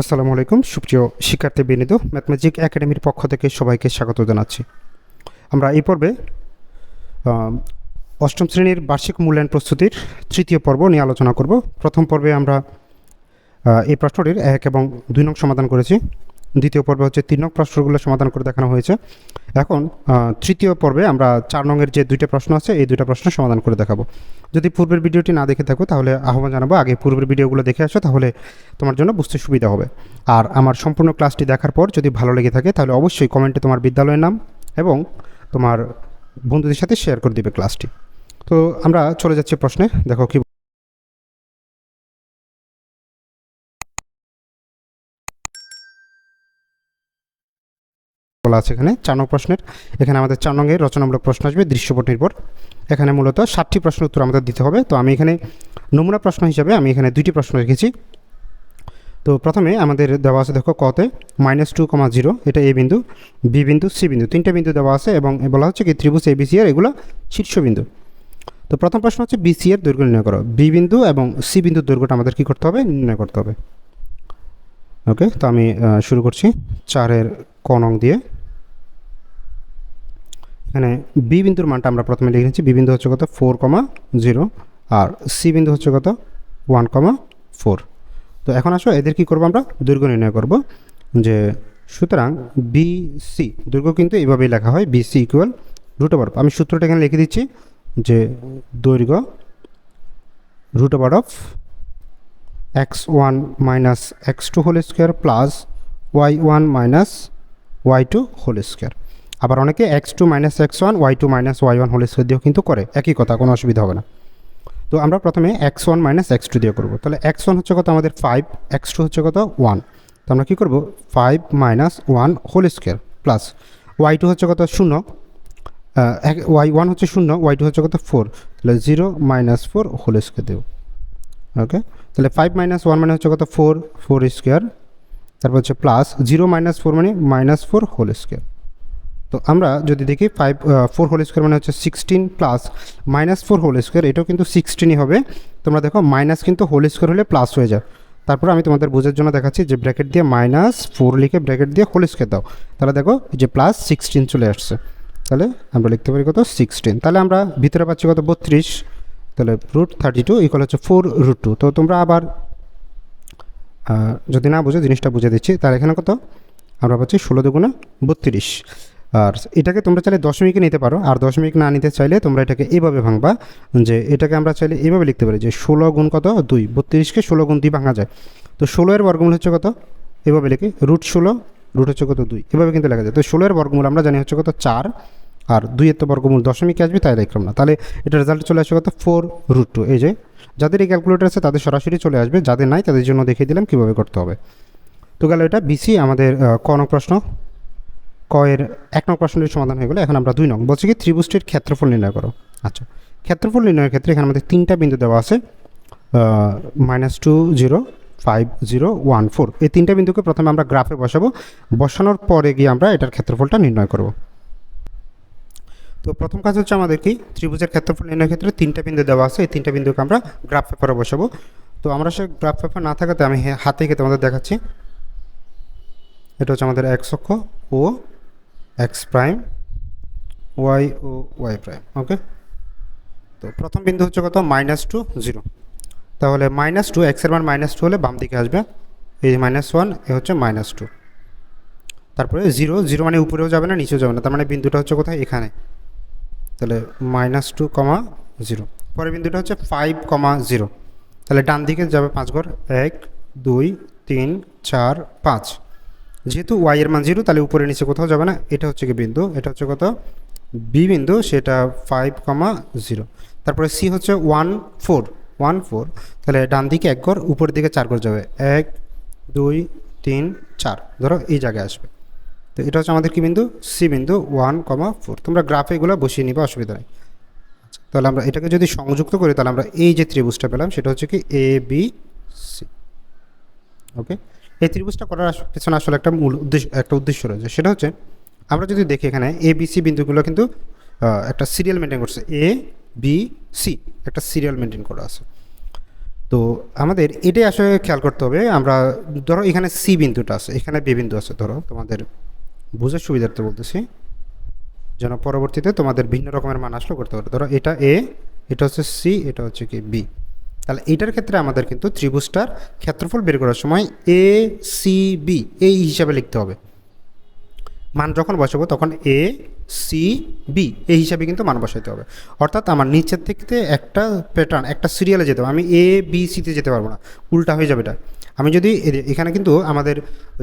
আসসালামু আলাইকুম, সুপ্রিয় শিক্ষার্থী বিনীত ম্যাথমেটিক একাডেমির পক্ষ থেকে সবাইকে স্বাগত জানাচ্ছি। আমরা এই পর্বে অষ্টম শ্রেণির বার্ষিক মূল্যায়ন প্রস্তুতির তৃতীয় পর্ব নিয়ে আলোচনা করব। প্রথম পর্বে আমরা এই প্রশ্নটির এক এবং দুই নং সমাধান করেছি। দ্বিতীয় পর্বে হচ্ছে তিন নং প্রশ্নগুলো সমাধান করে দেখানো হয়েছে। এখন তৃতীয় পর্বে আমরা চার নংয়ের যে দুইটা প্রশ্ন আছে, এই দুইটা প্রশ্ন সমাধান করে দেখাবো। যদি পূর্বের ভিডিওটি না দেখে থাকো, তাহলে আহ্বান জানাব, আগে পূর্বের ভিডিওগুলো দেখে আসো, তাহলে তোমার জন্য বুঝতে সুবিধা হবে। আর আমার সম্পূর্ণ ক্লাসটি দেখার পর যদি ভালো লেগে থাকে, তাহলে অবশ্যই কমেন্টে তোমার বিদ্যালয়ের নাম এবং তোমার বন্ধুদের সাথে শেয়ার করে দিবে ক্লাসটি। তো আমরা চলে যাচ্ছি প্রশ্নে, দেখো কি বলা আছে এখানে চার নং প্রশ্নের। এখানে আমাদের চার নঙ্গের রচনামূলক প্রশ্ন আসবে, দৃশ্যপট নির্ভর। এখানে মূলত ষাটটি প্রশ্নের উত্তর আমাদের দিতে হবে। তো আমি এখানে নমুনা প্রশ্ন হিসাবে আমি এখানে দুইটি প্রশ্ন রেখেছি। তো প্রথমে আমাদের দেওয়া আছে দেখো কতে মাইনাস টু কমা জিরো, এটা এ বিন্দু, বি বিন্দু, সি বিন্দু, তিনটা বিন্দু দেওয়া আছে এবং বলা হচ্ছে কি ত্রিভুজ এ বিসি এর এগুলো শীর্ষবিন্দু তো প্রথম প্রশ্ন হচ্ছে বিসি এর দৈর্ঘ্য নির্ণয় করো, বি বিন্দু এবং সি বিন্দুর দৈর্ঘ্যটা আমাদের কী করতে হবে? নির্ণয় করতে হবে। ওকে, তো আমি শুরু করছি চারের কনং দিয়ে। এখানে বি বিন্দুর মানটা আমরা প্রথমে লিখে নিচ্ছি। বি বিন্দু হচ্ছে কত? ফোর কমা জিরো আর সি বিন্দু হচ্ছে কত? ওয়ান কমা ফোর তো এখন আসো, এদের কি করব আমরা? দৈর্ঘ্য নির্ণয় করব। যে সুতরাং বি সি দৈর্ঘ্য কিন্তু এইভাবেই লেখা হয়। B C equal root over আমি সূত্রটা এখানে লিখে দিচ্ছি যে দৈর্ঘ্য root over of X one minus X two whole square plus Y one minus Y two whole square আবার অনেকে X two minus X one Y two minus Y one whole square দিয়েও কিন্তু করে। একই কথা, কোনো অসুবিধা হবে না। তো আমরা প্রথমে X one minus X two দিয়ে করব। তাহলে এক্স ওয়ান হচ্ছে কত? আমাদের ফাইভ এক্স টু হচ্ছে কত? ওয়ান তো আমরা কী করব? Five minus one whole square plus Y two হচ্ছে কত? শূন্য। ওয়াই ওয়ান হচ্ছে শূন্য ওয়াই টু হচ্ছে কত? ফোর তাহলে zero minus four whole square দেবো। ওকে? তাহলে ফাইভ মাইনাস ওয়ান মানে হচ্ছে কত? ফোর ফোর স্কোয়ার তারপর হচ্ছে প্লাস জিরো মাইনাস ফোর মানে মাইনাস ফোর হোল স্কোয়ার তো আমরা যদি দেখি ফাইভ ফোর হোল স্কোয়ার মানে হচ্ছে sixteen plus minus four whole square এটাও কিন্তু সিক্সটিনই হবে। তোমরা দেখো মাইনাস কিন্তু হোল স্কোয়ার হলে প্লাস হয়ে যায়। তারপর আমি তোমাদের বোঝার জন্য দেখাচ্ছি যে ব্র্যাকেট দিয়ে মাইনাস ফোর লিখে ব্র্যাকেট দিয়ে হোল স্কোয়ার দাও। তাহলে দেখো যে প্লাস সিক্সটিন চলে আসছে। তাহলে আমরা লিখতে পারি কত? সিক্সটিন তাহলে আমরা ভিতরে পাচ্ছি কত? বত্রিশ। তাহলে রুট থার্টি টু ইকুয়াল হচ্ছে ফোর রুট টু তো তোমরা আবার যদি না বুঝো জিনিসটা বুঝে দিচ্ছি তার এখানে কত? আমরা পাচ্ছি ষোলো দুগুণে বত্রিশ। আর এটাকে তোমরা চাইলে দশমিকে নিতে পারো। আর দশমিক না নিতে চাইলে তোমরা এটাকে এভাবে ভাঙবা যে এটাকে আমরা চাইলে এভাবে লিখতে পারি যে ষোলো গুণ কত? দুই। বত্রিশকে ষোলো গুণ দুই ভাঙা যায়। তো ষোলো এর বর্গমূল হচ্ছে কত? এভাবে লিখি। রুট ষোলো রুট হচ্ছে কত? দুই। এভাবে কিন্তু লেখা যায়। তো ষোলোয়ের বর্গমূল আমরা জানি হচ্ছে কত? চার। আর দুইয়ের তো বর্গমূল দশমিকে আসবে তাই লিখলাম না। তাহলে এটা রেজাল্ট চলে আসবে কত? ফোর রুট টু এই যে যাদের এই ক্যালকুলেটার আছে তাদের সরাসরি চলে আসবে। যাদের নাই তাদের জন্য দেখিয়ে দিলাম কীভাবে করতে হবে। তো গেল এটা। বিসি আমাদের আহ, ক নং প্রশ্ন। ক এর এক নং প্রশ্নের সমাধান হয়ে গেলো। এখন আমরা দুই নং, বলছি কি, ত্রিভুজটির ক্ষেত্রফল নির্ণয় করো। আচ্ছা ক্ষেত্রফল নির্ণয়ের ক্ষেত্রে এখানে আমাদের তিনটা বিন্দু দেওয়া আছে minus two zero five zero one four এই তিনটা বিন্দুকে প্রথমে আমরা গ্রাফে বসাবো। বসানোর পরে গিয়ে আমরা এটার ক্ষেত্রফলটা নির্ণয় করব। তো প্রথম কাজ হচ্ছে আমাদের কি, ত্রিভুজের ক্ষেত্রফল নির্ণয়ের ক্ষেত্রে তিনটা বিন্দু দেওয়া আছে। এই তিনটা বিন্দুকে আমরা গ্রাফ পেপারে বসাবো। তো আমরা সে গ্রাফ পেপার না থাকাতে আমি হাতে এঁকে তোমাদের দেখাচ্ছি। এটা হচ্ছে আমাদের এক অক্ষ ও এক্স প্রাইম ওয়াই ও ওয়াই প্রাইম ওকে তো প্রথম বিন্দু হচ্ছে কত? মাইনাস টু জিরো তাহলে মাইনাস টু এক্সের মান মাইনাস টু হলে বাম দিকে আসবে। এই মাইনাস ওয়ান এ হচ্ছে মাইনাস টু তারপরে জিরো জিরো মানে উপরেও যাবে না, নিচেও যাবে না। তার মানে বিন্দুটা হচ্ছে কোথায়? এখানে। তাহলে মাইনাস টু কমা জিরো পরের বিন্দুটা হচ্ছে ফাইভ কমা জিরো তাহলে ডান দিকে যাবে পাঁচ ঘর। এক, দুই, তিন, চার, পাঁচ। যেহেতু ওয়াই এর মান জিরো তাহলে উপরে নিচে কোথাও যাবে না। এটা হচ্ছে কি বিন্দু? এটা হচ্ছে কত? বি বিন্দু, সেটা ফাইভ কমা জিরো তারপরে সি হচ্ছে ওয়ান ফোর ওয়ান ফোর তাহলে ডান দিকে এক ঘর, উপরের দিকে চার ঘর যাবে। এক, দুই, তিন, চার। ধরো এই জায়গায় আসবে। তো এটা হচ্ছে আমাদের কি বিন্দু? সি বিন্দু ওয়ান কমা ফোর তোমরা গ্রাফে এগুলো বসিয়ে নিবে, অসুবিধা নেই। আচ্ছা তাহলে আমরা এটাকে যদি সংযুক্ত করি, তাহলে আমরা এই যে ত্রিভুজটা পেলাম, সেটা হচ্ছে কি এ বি সি ওকে এই ত্রিভুজটা করার পেছনে আসলে একটা মূল উদ্দেশ্য, একটা উদ্দেশ্য রয়েছে। সেটা হচ্ছে, আমরা যদি দেখি এখানে এ বি সি বিন্দুগুলো কিন্তু একটা সিরিয়াল মেনটেন করছে। এ বি সি একটা সিরিয়াল মেনটেন করা আছে। তো আমাদের এটাই আসলে খেয়াল করতে হবে। আমরা ধরো এখানে সি বিন্দুটা আছে, এখানে বি বিন্দু আছে। ধরো তোমাদের বুঝার সুবিধার্থে বলতেছি, যেন পরবর্তীতে তোমাদের ভিন্ন রকমের মান আসলে করতে পারো। ধরো এটা এ এটা হচ্ছে সি এটা হচ্ছে কি বি তাহলে এইটার ক্ষেত্রে আমাদের কিন্তু ত্রিভুজটার ক্ষেত্রফল বের করার সময় এ সি বি এই হিসাবে লিখতে হবে। মান যখন বসাবো তখন এ সি বি এই হিসাবে কিন্তু মান বসাইতে হবে। অর্থাৎ আমার নিচের থেকে একটা প্যাটার্ন একটা সিরিয়ালে যেতে হবে। আমি এ বি সিতে যেতে পারব না। উল্টা হয়ে যাবে এটা। আমি যদি এখানে কিন্তু আমাদের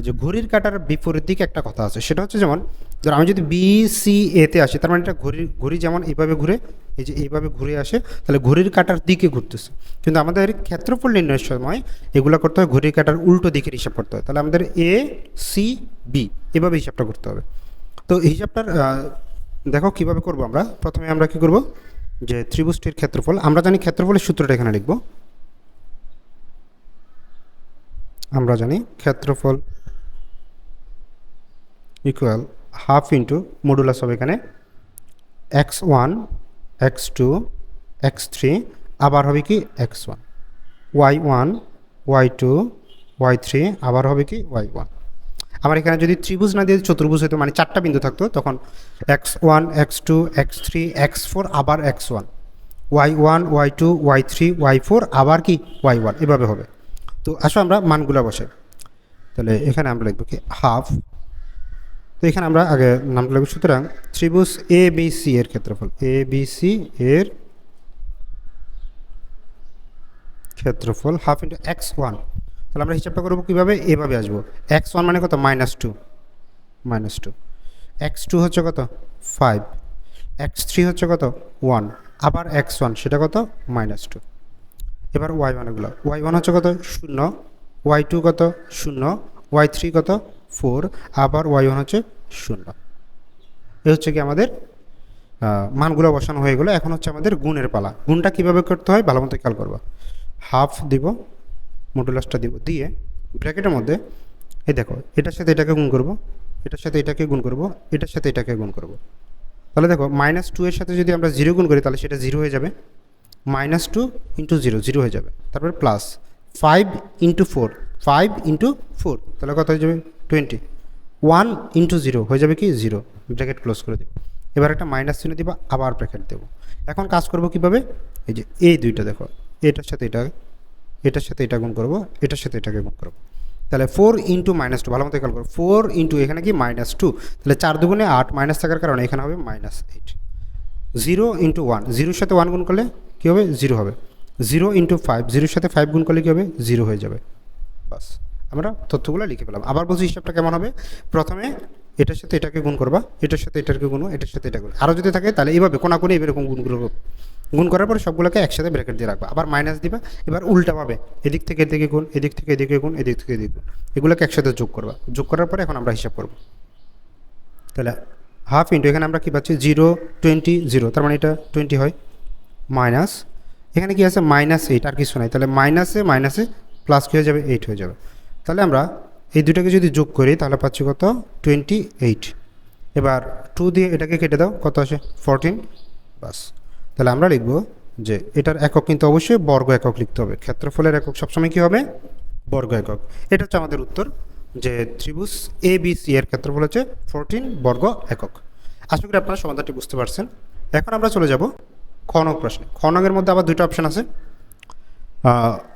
যে ঘড়ির কাটার বিপরীত দিকে একটা কথা আছে, সেটা হচ্ছে যেমন, ধর আমি যদি বি সি এতে আসি, তার মানে এটা ঘড়ির, ঘড়ি যেমন এইভাবে ঘুরে, এই যে এইভাবে ঘুরে আসে, তাহলে ঘড়ির কাটার দিকে ঘুরতেছে। কিন্তু আমাদের ক্ষেত্রফল নির্ণয়ের সময় এগুলো করতে হয় ঘড়ির কাটার উল্টো দিকের হিসাব করতে হয়। তাহলে আমাদের এ সি বি এভাবে হিসাবটা করতে হবে। তো হিসাবটার দেখো কীভাবে করব আমরা। প্রথমে আমরা কি করব? যে ত্রিভুজটির ক্ষেত্রফল, আমরা জানি ক্ষেত্রফলের সূত্রটা এখানে লিখব। আমরা জানি ক্ষেত্রফল ইকুয়াল হাফ ইন্টু মডুলাস হবে এখানে X one X two X three আবার হবে কি X one Y one Y two Y three আবার হবে কি ওয়াই ওয়ান আমার এখানে যদি ত্রিভুজ না দিয়ে চতুর্ভুজ হতো মানে চারটা বিন্দু থাকতো, তখন X one X two X three X four আবার X one Y one Y two Y three Y four আবার কি ওয়াই ওয়ান এভাবে হবে। তো আসো আমরা মানগুলো বসে তাহলে এখানে আমরা লিখব কি হাফ তো এখানে আমরা আগে নামটা লিখব। সুতরাং ত্রিভুজ এ বি সি এর ক্ষেত্রফল। এ বি সি এর ক্ষেত্রফল হাফ ইন্টু এক্স ওয়ান তাহলে আমরা হিসাবটা করব কীভাবে? এভাবে আসব। এক্স ওয়ান মানে কত? Minus two minus two X two হচ্ছে কত? ফাইভ এক্স থ্রি হচ্ছে কত? ওয়ান আবার এক্স ওয়ান সেটা কত? মাইনাস টু এবার ওয়াই ওয়ানগুলো ওয়াই ওয়ান হচ্ছে কত? শূন্য। ওয়াই টু কত? শূন্য। ওয়াই থ্রি কত? ফোর আবার ওয়াই ওয়ান হচ্ছে শূন্য। এ হচ্ছে কি আমাদের মানগুলো বসানো হয়ে গেলো। এখন হচ্ছে আমাদের গুণের পালা। গুণটা কীভাবে করতে হয়? ভালো মতো খেয়াল করব। হাফ দিব মডুলাসটা দিব দিয়ে ব্র্যাকেটের মধ্যে, এই দেখো, এটার সাথে এটাকে গুণ করব, এটার সাথে এটাকে গুণ করব, এটার সাথে এটাকে গুণ করব। তাহলে দেখো মাইনাস টু এর সাথে যদি আমরা জিরো গুণ করি, তাহলে সেটা জিরো হয়ে যাবে। Minus two into zero zero হয়ে যাবে। তারপরে plus five into four five into four তাহলে কত হয়ে যাবে? টোয়েন্টি ওয়ান ইন্টু জিরো হয়ে যাবে কি? জিরো ব্র্যাকেট ক্লোজ করে দেবো। এবার একটা মাইনাস চিহ্ন দিব, আবার ব্র্যাকেট দেবো। এখন কাজ করব কীভাবে? এই যে এই দুইটা দেখো। এটার সাথে এটা, এটার সাথে এটা গুণ করব, এটার সাথে এটাকে গুণ করব। তাহলে ফোর ইন্টু মাইনাস টু ভালো মতো খেয়াল করো। ফোর ইন্টু এখানে কি? মাইনাস টু তাহলে চার দুগুণে আট মাইনাস থাকার কারণে এখানে হবে minus eight zero into one জিরোর সাথে ওয়ান গুণ করলে কী হবে? জিরো হবে। জিরো ইন্টু ফাইভ জিরোর সাথে ফাইভ গুণ করলে কী হবে? জিরো হয়ে যাবে। বাস। আমরা তথ্যগুলো লিখে পেলাম আবার বলছি হিসাবটা কেমন হবে? প্রথমে এটার সাথে এটাকে গুণ করবা। এটার সাথে এটাকে গুণ, এটার সাথে এটা গুণ। আরও যদি থাকে, তাহলে এইভাবে কোনাকুনি এরকম গুণ করব। গুণ করার পরে সবগুলোকে একসাথে ব্র্যাকেট দিয়ে রাখবা। আবার মাইনাস দিবা। এবার উল্টা পাবে। এদিক থেকে এদিকে গুণ, এদিক থেকে এদিকে গুণ, এদিক থেকে এদিকে গুণ। এগুলোকে একসাথে যোগ করবা। যোগ করার পরে এখন আমরা হিসাব করব। তাহলে হাফ ইন্টু এখানে আমরা কী পাচ্ছি? জিরো টোয়েন্টি জিরো তার মানে এটা টোয়েন্টি হয়। মাইনাস, এখানে কি আছে? মাইনাস এইট আর কিছু নাই। তাহলে মাইনাসে মাইনাসে প্লাস কী হয়ে যাবে? এইট হয়ে যাবে। তাহলে আমরা এই দুটাকে যদি যোগ করি, তাহলে পাচ্ছি কত? টোয়েন্টি এইট এবার টু দিয়ে এটাকে কেটে দাও। কত আসে? ফোরটিন বাস তাহলে আমরা লিখব যে এটার একক কিন্তু অবশ্যই বর্গ একক লিখতে হবে। ক্ষেত্রফলের একক সবসময় কী হবে? বর্গ একক। এটা হচ্ছে আমাদের উত্তর যে ত্রিভুজ এ বি সি এর ক্ষেত্রফল হচ্ছে ফোরটিন বর্গ একক। আশা করি আপনারা সমাধানটি বুঝতে পারছেন। এখন আমরা চলে যাব খনক প্রশ্নে। খনকের মধ্যে আবার দুটো অপশন আছে।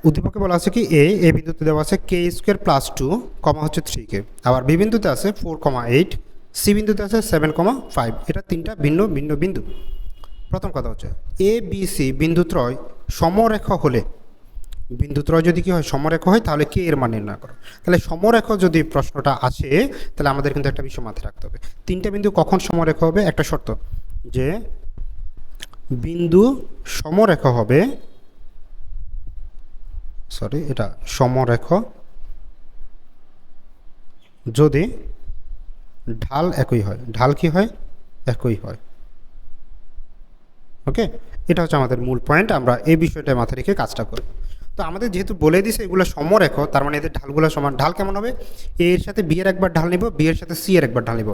উদ্দীপকে বলা আছে কি এ এ বিন্দুতে দেওয়া আছে K square plus two comma হচ্ছে থ্রি কে আবার বি বিন্দুতে আছে ফোর কমা এইট সি বিন্দুতে আছে সেভেন কমা ফাইভ এটা তিনটা ভিন্ন ভিন্ন বিন্দু। প্রথম কথা হচ্ছে এ বি সি বিন্দুত্রয় সমরেখ হলে, বিন্দুত্রয় যদি কি হয়, সমরেখ হয়, তাহলে কে এর মান নির্ণয় করো। তাহলে সমরেখ যদি প্রশ্নটা আসে, তাহলে আমাদের কিন্তু একটা বিষয় মাথায় রাখতে হবে। তিনটা বিন্দু কখন সমরেখ হবে? একটা শর্ত, যে বিন্দু সমরেখ হবে সরি এটা সমরেখ, যদি ঢাল একই হয়, ঢাল কি হয়? একই হয়। ওকে এটা হচ্ছে আমাদের মূল পয়েন্ট আমরা এই বিষয়টা মাথায় রেখে কাজটা করব। তো আমাদের যেহেতু বলে দিছে, এগুলো সমরেখ তার মানে এদের ঢালগুলো সমান। ঢাল কেমন হবে? এ এর সাথে বি এর একবার ঢাল নিব বি এর সাথে সি এর একবার ঢাল নিব।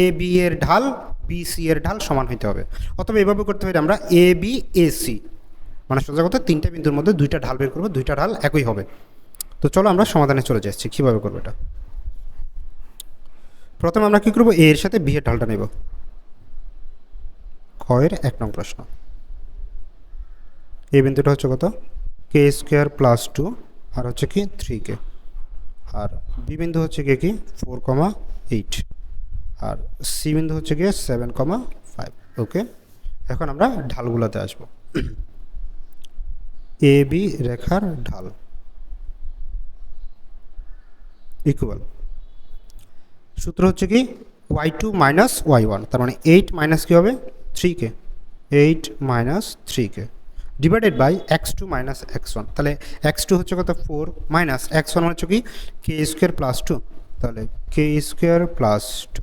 এ বি এর ঢাল বি সি এর ঢাল সমান হইতে হবে। অথবা এভাবে করতে পারি আমরা এ বি এ সি মানে সোজা কথা তিনটা বিন্দুর মধ্যে দুইটা ঢাল বের করব, দুইটা ঢাল একই হবে। তো চলো আমরা সমাধানে চলে যাচ্ছি, কীভাবে করব এটা? প্রথমে আমরা কী করব? এ এর সাথে বি এর ঢালটা নেব। ক্ষয়ের এক নং প্রশ্ন। এই বিন্দুটা হচ্ছে কত? কে স্কোয়ার প্লাস টু, আর হচ্ছে কি থ্রি কে। আর বি বিন্দু হচ্ছে গিয়ে কি ফোর কমা এইট আর সি বিন্দু হচ্ছে গিয়ে সেভেন কমা ফাইভ ওকে এখন আমরা ঢালগুলোতে আসব। এ বি রেখার ঢাল। ইকুয়াল সূত্র হচ্ছে কি Y two minus Y one তার মানে এইট মাইনাস কী হবে? Three K. Eight minus three K. Divided by X two minus X one তাহলে এক্স টু হচ্ছে কত? ফোর মাইনাস এক্স ওয়ান হচ্ছে কি? কে স্কোয়ার প্লাস টু তাহলে কে স্কোয়ার প্লাস টু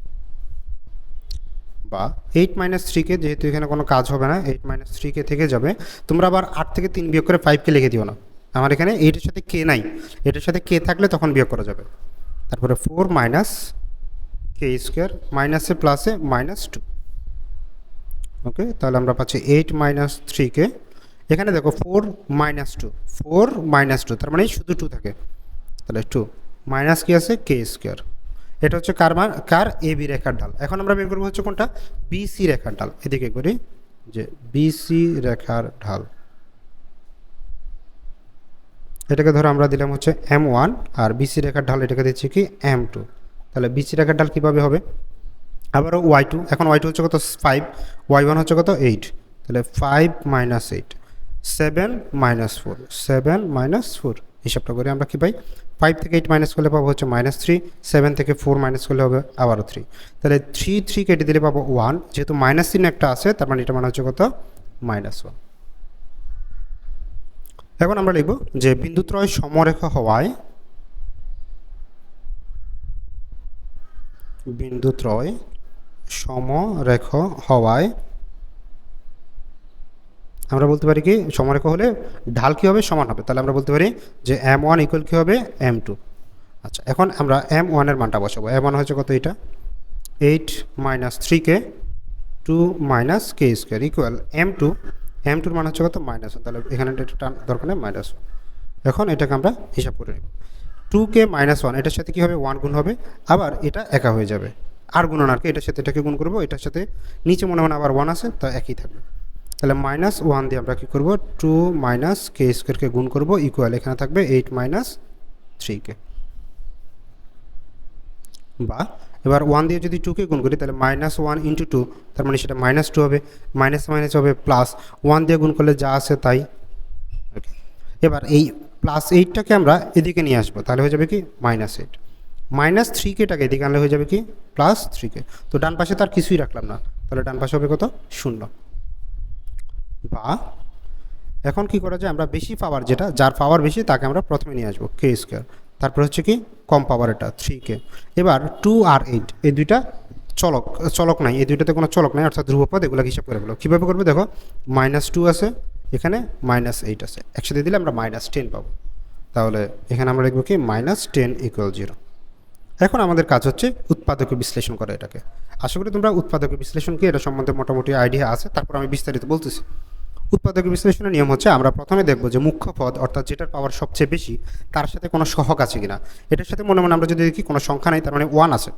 বা এইট মাইনাস থ্রিকে যেহেতু এখানে কোনো কাজ হবে না এইট মাইনাস থ্রিকে থেকে যাবে, তোমরা আবার আট থেকে তিন বিয়োগ করে ফাইভকে লিখে দিও না। আমার এখানে এইটের সাথে কে নাই। এটার সাথে কে থাকলে তখন বিয়োগ করা যাবে। তারপরে ফোর মাইনাস কে স্কোয়ার মাইনাসে প্লাসে মাইনাস টু ওকে তাহলে আমরা পাচ্ছি এইট মাইনাস থ্রিকে এখানে দেখো four minus two four minus two তার মানে শুধু টু থাকে। তাহলে টু মাইনাস কি আছে? কে স্কোয়ার এটা হচ্ছে কার মান? কার? এ বি রেখার ডাল এখন আমরা বের করব হচ্ছে কোনটা? বিসি রেখার ডাল এদিকে করি যে বিসি রেখার ঢাল। এটাকে ধরো আমরা দিলাম হচ্ছে এম ওয়ান আর বিসি রেখার ঢাল, এটাকে দিচ্ছি কি? এম টু তাহলে বিসি রেখার ঢাল কীভাবে হবে? আবারও ওয়াই টু এখন ওয়াই টু হচ্ছে কত? ফাইভ ওয়াই ওয়ান হচ্ছে কত? এইট তাহলে five minus eight seven minus four seven minus four হিসাবটা করে আমরা কি পাই? ফাইভ থেকে এইট মাইনাস করলে পাবো হচ্ছে মাইনাস থ্রি সেভেন থেকে ফোর মাইনাস করলে হবে আবারও থ্রি তাহলে থ্রি থ্রি কেটে দিলে পাবো ওয়ান যেহেতু মাইনাস চিহ্ন একটা আছে, তার মানে এটা মানে হচ্ছে কত? মাইনাস ওয়ান এখন আমরা লিখব যে বিন্দুত্রয় সমরেখা হওয়ায় বিন্দুত্রয় সমরেখ হওয়ায় আমরা বলতে পারি কি, সমরেখ হলে ঢাল কী হবে? সমান হবে। তাহলে আমরা বলতে পারি যে এম ওয়ান ইকুয়াল কী হবে? M two. আচ্ছা এখন আমরা এম ওয়ানের মানটা বসাবো। এম ওয়ান হচ্ছে কত এটা eight minus three K two minus K square equal M two. M টুর মান হচ্ছে কত? মাইনাস তাহলে এখানে এটা টান দরকার নেই, মাইনাস এখন এটাকে আমরা হিসাব করে নেব। টু কে মাইনাস ওয়ান, এটার সাথে কী হবে? ওয়ান গুণ হবে। আবার এটা একা হয়ে যাবে। আর গুণন আর কি, এটার সাথে এটাকে গুণ করব। এটার সাথে নিচে মনে মনে আবার ওয়ান আছে, তা একই থাকবে। তাহলে মাইনাস ওয়ান দিয়ে আমরা কী করব? টু মাইনাস কে স্কোয়ারকে গুণ করব ইকুয়াল এখানে থাকবে এইট মাইনাস থ্রি কে বা এবার ওয়ান দিয়ে যদি টুকে গুণ করি, তাহলে মাইনাস ওয়ান ইন্টু টু তার মানে সেটা মাইনাস টু হবে। মাইনাস মাইনাস হবে প্লাস ওয়ান দিয়ে গুণ করলে যা আছে তাই. এবার এই প্লাস এইটটাকে আমরা এদিকে নিয়ে আসব, তাহলে হয়ে যাবে কি? মাইনাস এইট মাইনাস থ্রি কেটাকে এদিকে আনলে হয়ে যাবে কি? প্লাস থ্রি কে তো ডান পাশে তার কিছুই রাখলাম না। তাহলে ডান পাশে হবে কত? শূন্য। বা এখন কি করা যায়? আমরা বেশি পাওয়ার যেটা, যার পাওয়ার বেশি তাকে আমরা প্রথমে নিয়ে আসব কে স্কোয়ার তারপর হচ্ছে কি? কম পাওয়ার এটা থ্রি কে এবার টু আর এইট এই দুইটা চলক চলক নাই, এই দুইটাতে কোনো চলক নাই, অর্থাৎ ধ্রুবপদ, এগুলো হিসাব করে ফেলো। কীভাবে করবে? দেখো মাইনাস টু আছে, এখানে মাইনাস এইট আছে। একসাথে দিলে আমরা মাইনাস টেন পাবো। তাহলে এখানে আমরা লিখব কি? মাইনাস টেন ইকুয়াল জিরো এখন আমাদের কাজ হচ্ছে উৎপাদক বিশ্লেষণ করা এটাকে। আশা করি তোমরা উৎপাদক বিশ্লেষণ কি? এটা সম্বন্ধে মোটামুটি আইডিয়া আছে। তারপর আমি বিস্তারিত বলতেছি। উৎপাদক বিশ্লেষণের নিয়ম হচ্ছে, আমরা প্রথমে দেখব যে মুখ্য পদ, অর্থাৎ যেটার পাওয়ার সবচেয়ে বেশি, তার সাথে কোনো সহক আছে কিনা। এটার সাথে মনে মনে আমরা যদি দেখি, কোনো সংখ্যা নাই, তার মানে ওয়ান আছে।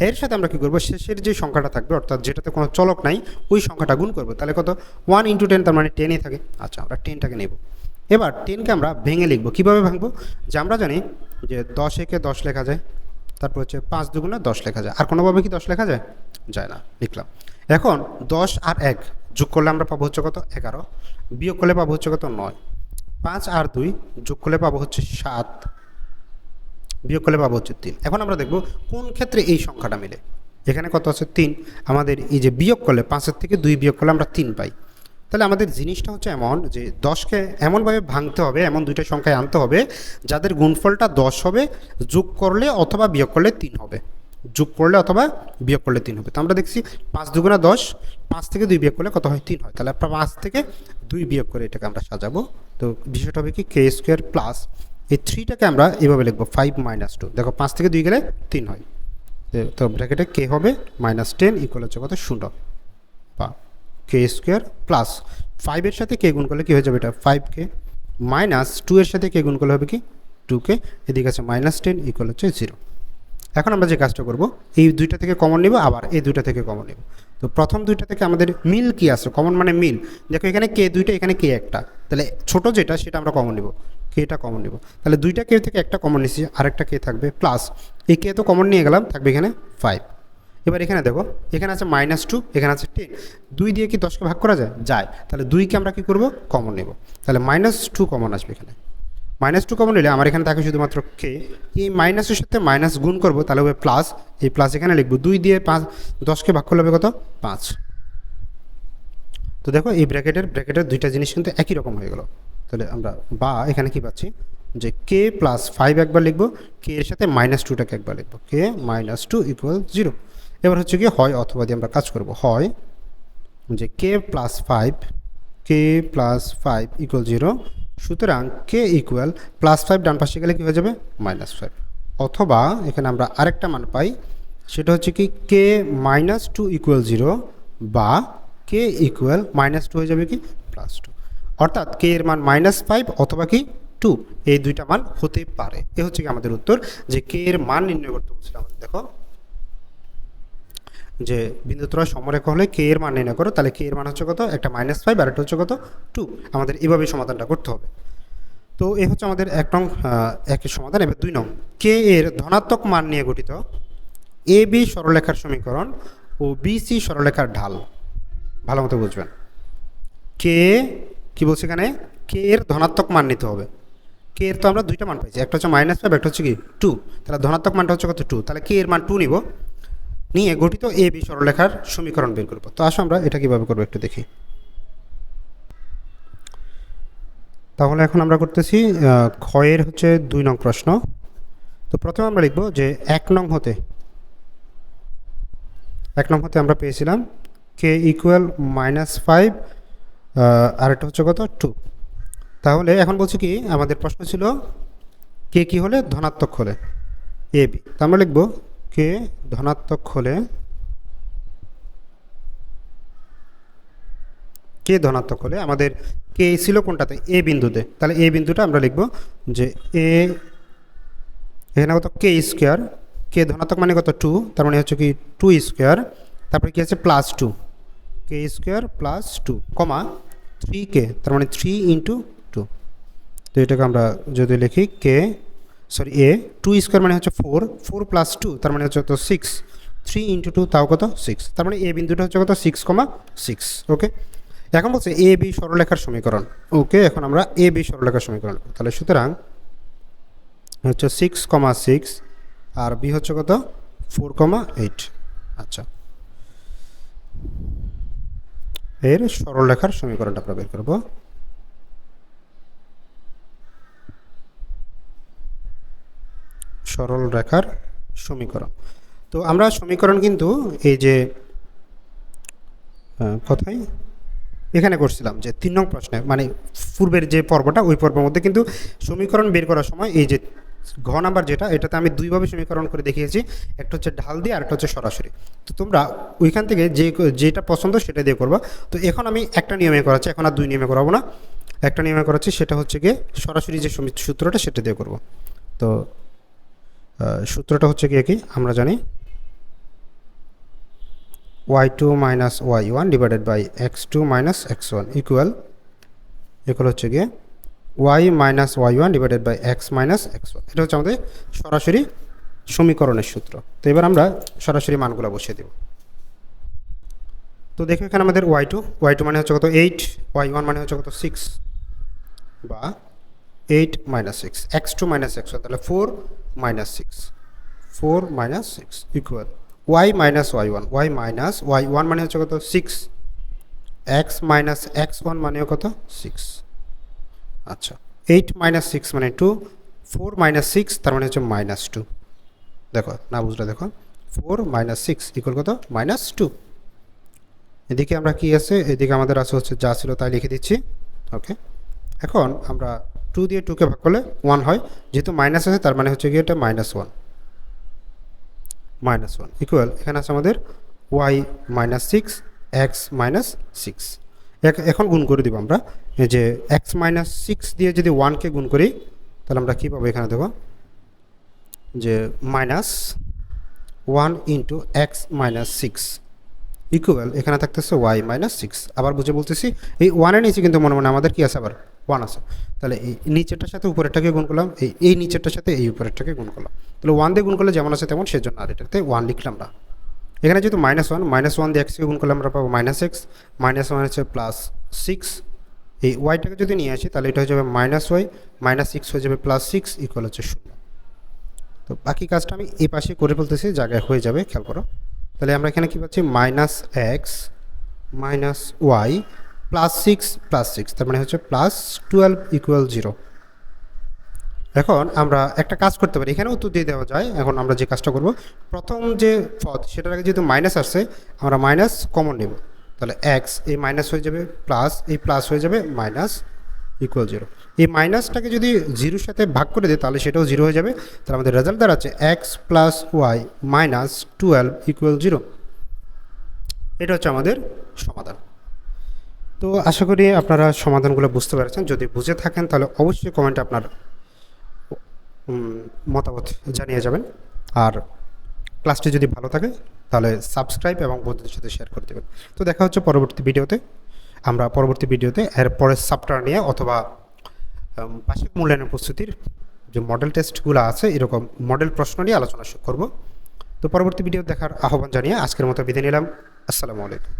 এর সাথে আমরা কী করব? শেষের যে সংখ্যাটা থাকবে, অর্থাৎ যেটাতে কোনো চলক নাই, ওই সংখ্যাটা গুণ করব। তাহলে কত? ওয়ান ইন্টু টেন তার মানে টেনই থাকে। আচ্ছা আমরা টেনটাকে নেব। এবার টেনকে আমরা ভেঙে লিখব। কীভাবে ভাঙবো? যে আমরা জানি যে দশ একে দশ লেখা যায়, তারপর হচ্ছে পাঁচ দুগুণে দশ লেখা যায়। আর কোনোভাবে কি দশ লেখা যায়? যায় না। লিখলাম। এখন দশ আর এক যোগ করলে আমরা পাবো হচ্ছে কত? এগারো। বিয়োগ করলে পাবো হচ্ছে কত? নয়। পাঁচ আর দুই যোগ করলে পাবো হচ্ছে সাত। বিয়োগ করলে পাবো হচ্ছে তিন। এখন আমরা দেখব কোন ক্ষেত্রে এই সংখ্যাটা মিলে। এখানে কত আছে? তিন। আমাদের এই যে বিয়োগ করলে পাঁচের থেকে দুই বিয়োগ করলে আমরা তিন পাই। তাহলে আমাদের জিনিসটা হচ্ছে এমন যে দশকে এমনভাবে ভাঙতে হবে, এমন দুইটা সংখ্যায় আনতে হবে, যাদের গুণফলটা দশ হবে, যোগ করলে অথবা বিয়োগ করলে তিন হবে। যোগ করলে অথবা বিয়োগ করলে তিন হবে। তো আমরা দেখছি পাঁচ দুগুণা দশ, পাঁচ থেকে দুই বিয়োগ করলে কত হয়? তিন হয়। তাহলে আপনার পাঁচ থেকে দুই বিয়োগ করে এটাকে আমরা সাজাবো। তো বিষয়টা হবে কি কে স্কোয়ার প্লাস এই থ্রিটাকে আমরা এভাবে লিখব ফাইভ মাইনাস টু দেখো, পাঁচ থেকে দুই গেলে তিন হয়। তো- ব্র্যাকেটে কে হবে মাইনাস টেন ইকুয়াল হচ্ছে কত? শূন্য। বা কে স্কোয়ার প্লাস ফাইভের সাথে কে গুণ করলে কী হয়ে যাবে এটা? ফাইভ কে মাইনাস টু এর সাথে কে গুণ করলে হবে কি? টু কে এদিকে আছে মাইনাস টেন ইকুয়াল হচ্ছে জিরো এখন আমরা যে কাজটা করব, এই দুইটা থেকে কমন নিব, আবার এই দুইটা থেকে কমন নিব। তো প্রথম দুইটা থেকে আমাদের মিল কি আছে? কমন মানে মিল। দেখো এখানে কে দুইটা, এখানে কে একটা। তাহলে ছোট যেটা, সেটা আমরা কমন নিব। কেটা কমন নিব। তাহলে দুইটা কে থেকে একটা কমন নিচ্ছি আরেকটা কে থাকবে? প্লাস এই কে তো কমন নিয়ে গেলাম, থাকবে এখানে ফাইভ এবার এখানে দেখো, এখানে আছে মাইনাস টু এখানে আছে টেন দুই দিয়ে কি দশকে ভাগ করা যায়? যায়। তাহলে দুইকে আমরা কী করব? কমন নেব। তাহলে মাইনাস টু কমন আসবে এখানে। মাইনাস টু কমন নিলে আমার এখানে থাকে শুধুমাত্র কে এই মাইনাসের সাথে মাইনাস গুণ করব, তাহলে হবে প্লাস এই প্লাস এখানে লিখব দুই দিয়ে পাঁচ দশকে ভাগ করলে হবে কত? পাঁচ। তো দেখো এই ব্র্যাকেটের ব্র্যাকেটের দুইটা জিনিস কিন্তু একই রকম হয়ে গেল। তাহলে আমরা বা এখানে কি পাচ্ছি? যে কে প্লাস ফাইভ একবার লিখব কে এর সাথে মাইনাস টুটাকে একবার লিখব। K minus two equal zero এবার হচ্ছে কি হয়, অথবা দিয়ে আমরা কাজ করব, হয় যে K plus five K plus five equal zero সুতরাং কে ইকুয়াল প্লাস ফাইভ ডান পাশে গেলে কী হয়ে যাবে? মাইনাস ফাইভ অথবা এখানে আমরা আরেকটা মান পাই, সেটা হচ্ছে কি K minus two equal zero বা কে ইকুয়াল মাইনাস টু হয়ে যাবে কি? প্লাস টু অর্থাৎ কে এর মান মাইনাস ফাইভ অথবা কি? টু এই দুইটা মান হতে পারে। এ হচ্ছে কি আমাদের উত্তর, যে কে এর মান নির্ণয় করতে বলছিল আমাদের দেখো যে বিন্দুত্রয় সমরেখা হলে কে এর মান নির্ণয় করো, তাহলে কে এর মান হচ্ছে কত? একটা মাইনাস ফাইভ আর হচ্ছে কত? টু আমাদের এভাবে সমাধানটা করতে হবে। তো এ হচ্ছে আমাদের এক নং একের সমাধান, এবার দুই নং। কে এর ধনাত্মক মান নিয়ে গঠিত এ বি সরলরেখার সমীকরণ ও বি সি সরলরেখার ঢাল। ভালো মতো বুঝবেন। কে কি বলছে এখানে? কে এর ধনাত্মক মান নিতে হবে। কে এর তো আমরা দুইটা মান পাইছি একটা হচ্ছে মাইনাস ফাইভ একটা হচ্ছে কি? টু তাহলে ধনাত্মক মানটা হচ্ছে কত? টু তাহলে কে এর মান টু নিব। নিয়ে গঠিত এ বি সরলরেখার সমীকরণ বের করব। তো আসো আমরা এটা কীভাবে করব একটু দেখি। তাহলে এখন আমরা করতেছি ক্ষয়ের হচ্ছে দুই নং প্রশ্ন। তো প্রথমে আমরা লিখব যে এক নং হতে, এক নং হতে আমরা পেয়েছিলাম কে ইকুয়াল মাইনাস ফাইভ আর একটা হচ্ছে কত? টু তাহলে এখন বলছি কি, আমাদের প্রশ্ন ছিল কে কি হলে? ধনাত্মক হলে এ বি তো আমরা লিখব কে ধনাত্মক হলে? কে ধনাত্মক হলে? আমাদের কে ছিল কোনটাতে? এ বিন্দুতে। তাহলে এ বিন্দুটা আমরা লিখব যে এ এখানে কত কে স্কোয়ার। কে ধনাত্মক মানে কত? টু। তার মানে হচ্ছে কি টু স্কোয়ার। তারপরে কি আছে? Plus two. K square plus two, comma three K. তার মানে থ্রি ইন্টু টু। তো এটাকে আমরা যদি লিখি K sorry A two square মানে হচ্ছে ফোর ফোর প্লাস টু তার মানে হচ্ছে কত? সিক্স থ্রি ইন্টু টু তাও কত? সিক্স তার মানে এ বিন্দুটা হচ্ছে কত? সিক্স কমা সিক্স ওকে এখন বলছে এ বি সরলরেখার সমীকরণ ওকে এখন আমরা এ বি সরলরেখার সমীকরণ তাহলে সুতরাং হচ্ছে সিক্স কমা সিক্স আর বি হচ্ছে কত? ফোর কমা এইট আচ্ছা। এর সরলরেখার সমীকরণটা আমরা বের করব। সরল রেখার সমীকরণ। তো আমরা সমীকরণ কিন্তু এই যে কোথায়? এখানে করছিলাম যে তিন নং প্রশ্নে মানে পূর্বের যে পর্বটা, ওই পর্বের মধ্যে কিন্তু সমীকরণ বের করার সময় এই যে ঘ নাম্বার যেটা, এটাতে আমি দুইভাবে সমীকরণ করে দেখিয়েছি। একটা হচ্ছে ঢাল দিয়ে আর একটা হচ্ছে সরাসরি। তো তোমরা ওইখান থেকে যে, যেটা পছন্দ সেটা দিয়ে করবা। তো এখন আমি একটা নিয়মে করাচ্ছি, এখন আর দুই নিয়মে করাবো না। একটা নিয়মে করাচ্ছি, সেটা হচ্ছে গিয়ে সরাসরি যে সূত্রটা সেটা দিয়ে করব। তো সূত্রটা হচ্ছে গিয়ে কি আমরা জানি Y two minus Y one divided by X two minus X one equal equal হচ্ছে গিয়ে Y minus Y one divided by X minus X one এটা হচ্ছে আমাদের সরাসরি সমীকরণের সূত্র। তো এবার আমরা সরাসরি মানগুলো বসিয়ে দেব। তো দেখো এখানে আমাদের ওয়াই টু ওয়াই টু মানে হচ্ছে কত? এইট ওয়াই ওয়ান মানে হচ্ছে কত? সিক্স বা eight minus six x two minus x one তাহলে four four minus six equal y minus y one y minus y one মানে হচ্ছে কত? Six x minus x one মানেও কত? সিক্স আচ্ছা। এইট মাইনাস সিক্স মানে two four minus six তার মানে হচ্ছে মাইনাস টু দেখো, না বুঝলে দেখো। ফোর মাইনাস সিক্স ইকুয়াল কত? মাইনাস টু এদিকে আমরা কি আছে? এদিকে আমাদের আছে হচ্ছে যা ছিল তাই লিখে দিচ্ছি। ওকে এখন আমরা টু দিয়ে টুকে ভাগ করলে ওয়ান হয়। যেহেতু মাইনাস আছে, তার মানে হচ্ছে গিয়ে এটা minus one minus one equal এখানে আছে আমাদের y minus six x minus six এখন গুণ করে দিব আমরা। এই যে এক্স মাইনাস সিক্স দিয়ে যদি ওয়ানকে গুণ করি, তাহলে আমরা কী পাবো এখানে দেখো? যে minus one into x minus six equal এখানে থাকতেছে ওয়াই মাইনাস সিক্স আবার বুঝে বলতেছি, এই ওয়ানের নিচে কিন্তু মনে মনে আমাদের কি আছে আবার? ওয়ান আছে। তাহলে এই নিচেরটার সাথে উপরেরটাকে গুণ করলাম, এই এই নিচেরটার সাথে এই উপরেরটাকে গুণ করলাম। তাহলে ওয়ান দিয়ে গুণ করলে যেমন আছে তেমন সেজন্য আর এটাতে ওয়ান লিখলাম না। এখানে যেহেতু মাইনাস ওয়ান মাইনাস ওয়ান দিয়ে এক্সকে গুণ করলে আমরা পাবো মাইনাস এক্স মাইনাস ওয়ান হচ্ছে প্লাস সিক্স এই ওয়াইটাকে যদি নিয়ে আসি, তাহলে এটা হয়ে যাবে মাইনাস ওয়াই মাইনাস সিক্স হয়ে যাবে প্লাস সিক্স ইকুয়াল হচ্ছে শূন্য। তো বাকি কাজটা আমি এই পাশে করে ফেলতেছি, জায়গায় হয়ে যাবে, খেয়াল করো। তাহলে আমরা এখানে কী পাচ্ছি? Minus x minus y plus six plus six তার মানে হচ্ছে প্লাস টুয়েলভ ইকুয়াল জিরো এখন আমরা একটা কাজ করতে পারি এখানেও উত্তর দিয়ে দেওয়া যায়, এখন আমরা যে কাজটা করব, প্রথম যে পদ, সেটার আগে যেহেতু মাইনাস আসছে, আমরা মাইনাস কমন নেব। তাহলে এক্স এই মাইনাস হয়ে যাবে প্লাস এই প্লাস হয়ে যাবে মাইনাস ইকুয়াল জিরো এই মাইনাসটাকে যদি জিরোর সাথে ভাগ করে দিই, তাহলে সেটাও জিরো হয়ে যাবে। তাহলে আমাদের রেজাল্ট দাঁড়াচ্ছে x plus y minus twelve equal zero এটা হচ্ছে আমাদের সমাধান। তো আশা করি আপনারা সমাধানগুলো বুঝতে পেরেছেন। যদি বুঝে থাকেন, তাহলে অবশ্যই কমেন্টে আপনার মতামত জানিয়ে যাবেন। আর ক্লাসটি যদি ভালো থাকে, তাহলে সাবস্ক্রাইব এবং বন্ধুদের সাথে শেয়ার করে দেবেন। তো দেখা হচ্ছে পরবর্তী ভিডিওতে। আমরা পরবর্তী ভিডিওতে এর পরের সাপ্টার নিয়ে অথবা বার্ষিক মূল্যায়নের প্রস্তুতির যে মডেল টেস্টগুলো আছে, এরকম মডেল প্রশ্ন নিয়ে আলোচনা করব। তো পরবর্তী ভিডিও দেখার আহ্বান জানিয়ে আজকের মতো বিদায় নিলাম। আসসালামু আলাইকুম।